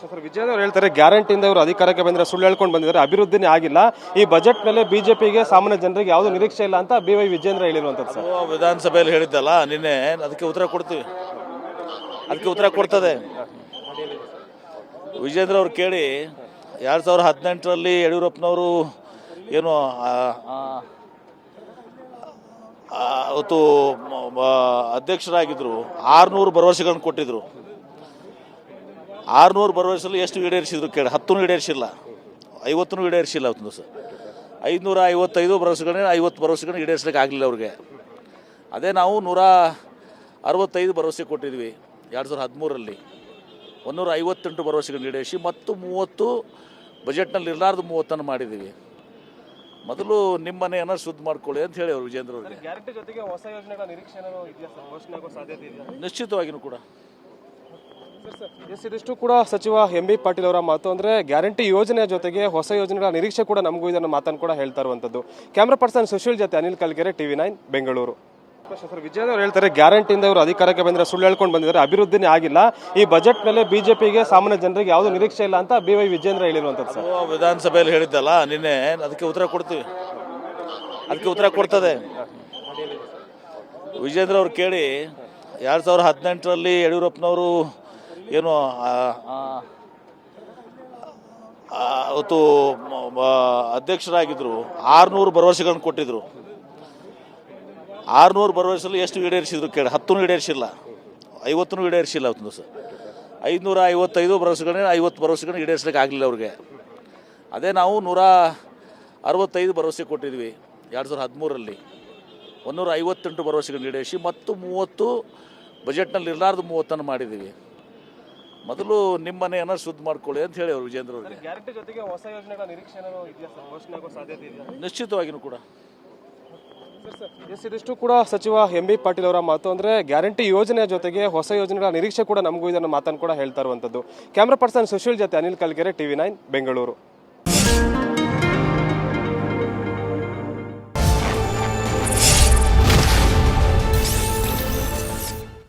Sir. Vijay ಅವರು ಹೇಳ್ತಾರೆ, ಗ್ಯಾರಂಟಿಯಿಂದ ಇವರು ಅಧಿಕಾರಕ್ಕೆ ಬಂದ್ರೆ ಸುಳ್ಳು ಹೇಳ್ಕೊಂಡು ಬಂದಿದ್ದಾರೆ. ಅಭಿವೃದ್ಧಿನೇ ಆಗಿಲ್ಲ. ಈ ಬಜೆಟ್ ಮೇಲೆ ಬಿಜೆಪಿಗೆ ಸಾಮಾನ್ಯ ಜನರಿಗೆ ಯಾವುದೂ ನಿರೀಕ್ಷೆ ಇಲ್ಲ ಅಂತ ಬಿ ವೈ ವಿಜೇಂದ್ರ ಹೇಳಿರುವಂತದ್ದು ಸರ್. ವಿಧಾನಸಭೆಯಲ್ಲಿ ಹೇಳಿದ್ದಲ್ಲ, ನಿನ್ನೆ ಅದಕ್ಕೆ ಉತ್ತರ ಕೊಡ್ತೀವಿ. ಅದಕ್ಕೆ ಉತ್ತರ ಕೊಡ್ತದೆ. ವಿಜೇಂದ್ರ ಅವ್ರು ಕೇಳಿ, ಎರಡು ಸಾವಿರದ ಹದಿನೆಂಟರಲ್ಲಿ ಯಡಿಯೂರಪ್ಪನವರು ಏನು ಅವತ್ತು ಅಧ್ಯಕ್ಷರಾಗಿದ್ದರು ಆರುನೂರು ಭರವಸೆಗಳನ್ನು ಕೊಟ್ಟಿದ್ರು. ಆರುನೂರು ಭರವಸೆಯಲ್ಲಿ ಎಷ್ಟು ಈಡೇರಿಸಿದ್ರು ಕೇಳಿ. ಹತ್ತು ಈಡೇರಿಸಿಲ್ಲ. ಐವತ್ತೂ ಈಡೇರಿಸಿಲ್ಲ ಅವತ್ತು ದಿವಸ. ಐದುನೂರ ಐವತ್ತೈದು ಭರವಸೆಗಳನ್ನ ಐವತ್ತು ಭರವಸೆಗಳನ್ನ ಈಡೇರಿಸ್ಲಿಕ್ಕೆ ಆಗಲಿಲ್ಲ ಅವ್ರಿಗೆ. ಅದೇ ನಾವು ನೂರ ಅರವತ್ತೈದು ಭರವಸೆ ಕೊಟ್ಟಿದ್ವಿ ಎರಡು ಸಾವಿರದ ಹದಿಮೂರರಲ್ಲಿ. ಒಂದೂರ ಐವತ್ತೆಂಟು ಭರವಸೆಗಳನ್ನ ಈಡೇರಿಸಿ ಮತ್ತು ಮೂವತ್ತು ಬಜೆಟ್ನಲ್ಲಿ ಇರಲಾರ್ದು ಮೂವತ್ತನ್ನು ಮಾಡಿದ್ದೀವಿ. ಮೊದಲು ನಿಮ್ಮ ಮನೆಯನ್ನು ಶುದ್ಧ ಮಾಡ್ಕೊಳ್ಳಿ ಅಂತ ಹೇಳಿ ಅವರು ವಿಜೇಂದ್ರ ಅವರಿಗೆ. ನಿಶ್ಚಿತವಾಗಿಯೂ ಕೂಡ. ಎಸ್ ಇದಿಷ್ಟು ಕೂಡ ಸಚಿವ ಎಂ ಬಿ ಪಾಟೀಲ್ ಅವರ ಮಾತು. ಅಂದ್ರೆ ಗ್ಯಾರಂಟಿ ಯೋಜನೆ ಜೊತೆಗೆ ಹೊಸ ಯೋಜನೆಗಳ ನಿರೀಕ್ಷೆ ಕೂಡ ನಮಗೂ ಇದನ್ನು ಮಾತನ್ನು ಕೂಡ ಹೇಳ್ತಾ ಇರುವಂತದ್ದು. ಕ್ಯಾಮ್ರಾ ಪರ್ಸನ್ ಸುಶೀಲ್ ಜೊತೆ Anil Kalgere TV nine Bengaluru sir Vijay ಅವರು ಹೇಳ್ತಾರೆ ಗ್ಯಾರಂಟಿಯಿಂದ ಇವರು ಅಧಿಕಾರಕ್ಕೆ ಬಂದ್ರೆ ಸುಳ್ಳು ಹೇಳ್ಕೊಂಡು ಬಂದಿದ್ದಾರೆ ಅಭಿವೃದ್ಧಿನೇ ಆಗಿಲ್ಲ. ಈ ಬಜೆಟ್ ಮೇಲೆ ಬಿಜೆಪಿಗೆ ಸಾಮಾನ್ಯ ಜನರಿಗೆ ಯಾವುದೂ ನಿರೀಕ್ಷೆ ಇಲ್ಲ ಅಂತ ಬಿ ವೈ ವಿಜೇಂದ್ರ ಹೇಳಿರುವಂತದ್ದು ಸರ್. ವಿಧಾನಸಭೆಯಲ್ಲಿ ಹೇಳಿದ್ದಲ್ಲ ನಿನ್ನೆ ಅದಕ್ಕೆ ಉತ್ತರ ಕೊಡ್ತೀವಿ. ಅದಕ್ಕೆ ಉತ್ತರ ಕೊಡ್ತದೆ. ವಿಜೇಂದ್ರ ಅವ್ರು ಕೇಳಿ ಎರಡು ಸಾವಿರದ ಹದಿನೆಂಟರಲ್ಲಿ ಯಡಿಯೂರಪ್ಪನವರು ಏನು ಅವತ್ತು ಅಧ್ಯಕ್ಷರಾಗಿದ್ದರು ಆರುನೂರು ಭರವಸೆಗಳನ್ನು ಕೊಟ್ಟಿದ್ರು. ಆರುನೂರು ಭರವಸೆಯಲ್ಲಿ ಎಷ್ಟು ಈಡೇರಿಸಿದ್ರು ಕೇಳಿ. ಹತ್ತು ಈಡೇರಿಸಿಲ್ಲ. ಐವತ್ತೂ ಈಡೇರಿಸಿಲ್ಲ ಅವತ್ತು ದಿವಸ. ಐದುನೂರ ಐವತ್ತೈದು ಭರವಸೆಗಳನ್ನ ಐವತ್ತು ಭರವಸೆಗಳನ್ನ ಈಡೇರಿಸಲಿಕ್ಕೆ ಆಗಲಿಲ್ಲ ಅವ್ರಿಗೆ. ಅದೇ ನಾವು ನೂರ ಅರವತ್ತೈದು ಭರವಸೆ ಕೊಟ್ಟಿದ್ವಿ ಎರಡು ಸಾವಿರದ ಹದಿಮೂರರಲ್ಲಿ. ಒಂದೂರ ಐವತ್ತೆಂಟು ಭರವಸೆಗಳನ್ನ ಈಡೇರಿಸಿ, ಮತ್ತು ಮೂವತ್ತು ಬಜೆಟ್ನಲ್ಲಿ ಇರಲಾರ್ದು ಮೂವತ್ತನ್ನು ಮಾಡಿದ್ದೀವಿ. ಮೊದಲು ನಿಮ್ಮ ಮನೆಯನ್ನು ಶುದ್ಧ ಮಾಡ್ಕೊಳ್ಳಿ ಅಂತ ಹೇಳಿ ಅವರು ವಿಜೇಂದ್ರ ಅವರಿಗೆ. ಗ್ಯಾರಂಟಿ ಜೊತೆಗೆ ಹೊಸ ಯೋಜನೆಗಳ ನಿರೀಕ್ಷೆ ಸಾಧ್ಯತೆ ಇದೆ ನಿಶ್ಚಿತವಾಗಿಯೂ ಕೂಡ. ಎಸ್ ಇದಿಷ್ಟು ಕೂಡ ಸಚಿವ ಎಂ ಬಿ ಪಾಟೀಲ್ ಅವರ ಮಾತು. ಅಂದ್ರೆ ಗ್ಯಾರಂಟಿ ಯೋಜನೆ ಜೊತೆಗೆ ಹೊಸ ಯೋಜನೆಗಳ ನಿರೀಕ್ಷೆ ಕೂಡ ನಮಗೂ ಇದನ್ನು ಮಾತನ್ನು ಕೂಡ ಹೇಳ್ತಾ ಇರುವಂತದ್ದು ಕ್ಯಾಮ್ರಾ ಪರ್ಸನ್ ಸುಶೀಲ್ ಜೊತೆ ಅನಿಲ್ ಕಲ್ಗೆರೆ ಟಿವಿ ನೈನ್ ಬೆಂಗಳೂರು.